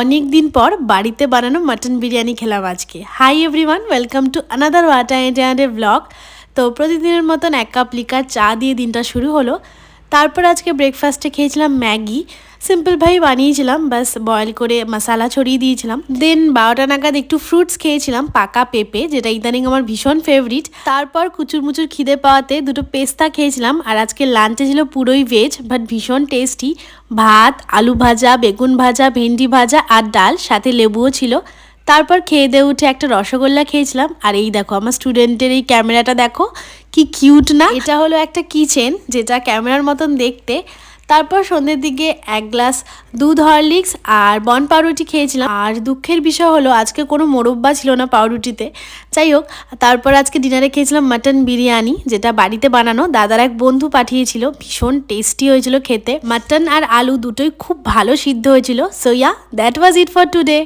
অনেক দিন পর বাড়িতে বানানো মাটন বিরিয়ানি খেলাম আজকে। Hi everyone welcome to another water blog তো প্রতিদিনের মতন এক কাপ লিকার চা দিয়ে দিনটা শুরু হলো। তারপর আজকে ব্রেকফাস্টে খেয়েছিলাম ম্যাগি। সিম্পলভাবে বানিয়েছিলাম বাস বয়েল করে মশালা ছড়িয়ে দিয়েছিলাম। দেন বারোটা নাগাদ একটু ফ্রুটস খেয়েছিলাম, পাকা পেঁপে, যেটা ইদানিং আমার ভীষণ ফেভারিট তারপর কুচুর মুচুর খিদে পাওয়াতে দুটো পেস্তা খেয়েছিলাম, আর আজকে লাঞ্চে ছিল পুরোই ভেজ বাট ভীষণ টেস্টি ভাত, আলু ভাজা, বেগুন ভাজা, ভেন্ডি ভাজা আর ডাল, সাথে লেবুও ছিল। তারপর খেয়ে দিয়ে উঠে একটা রসগোল্লা খেয়েছিলাম, আর এই দেখো আমার স্টুডেন্টের এই ক্যামেরাটা দেখো। কি কিউট না? এটা হলো একটা কিচেন যেটা ক্যামেরার মতন দেখতে। তারপর সন্ধ্যের দিকে এক গ্লাস দুধ হরলিক্স আর বন পাউরুটি খেয়েছিলাম। আর দুঃখের বিষয় হলো, আজকে কোনো মোরব্বা ছিল না পাউরুটিতে। যাই হোক, তারপর আজকে ডিনারে খেয়েছিলাম মাটন বিরিয়ানি, যেটা বাড়িতে বানানো। দাদার এক বন্ধু পাঠিয়েছিল, ভীষণ টেস্টি হয়েছিল খেতে। মাটন আর আলু দুটোই খুব ভালো সিদ্ধ হয়েছিল। So yeah that was it for today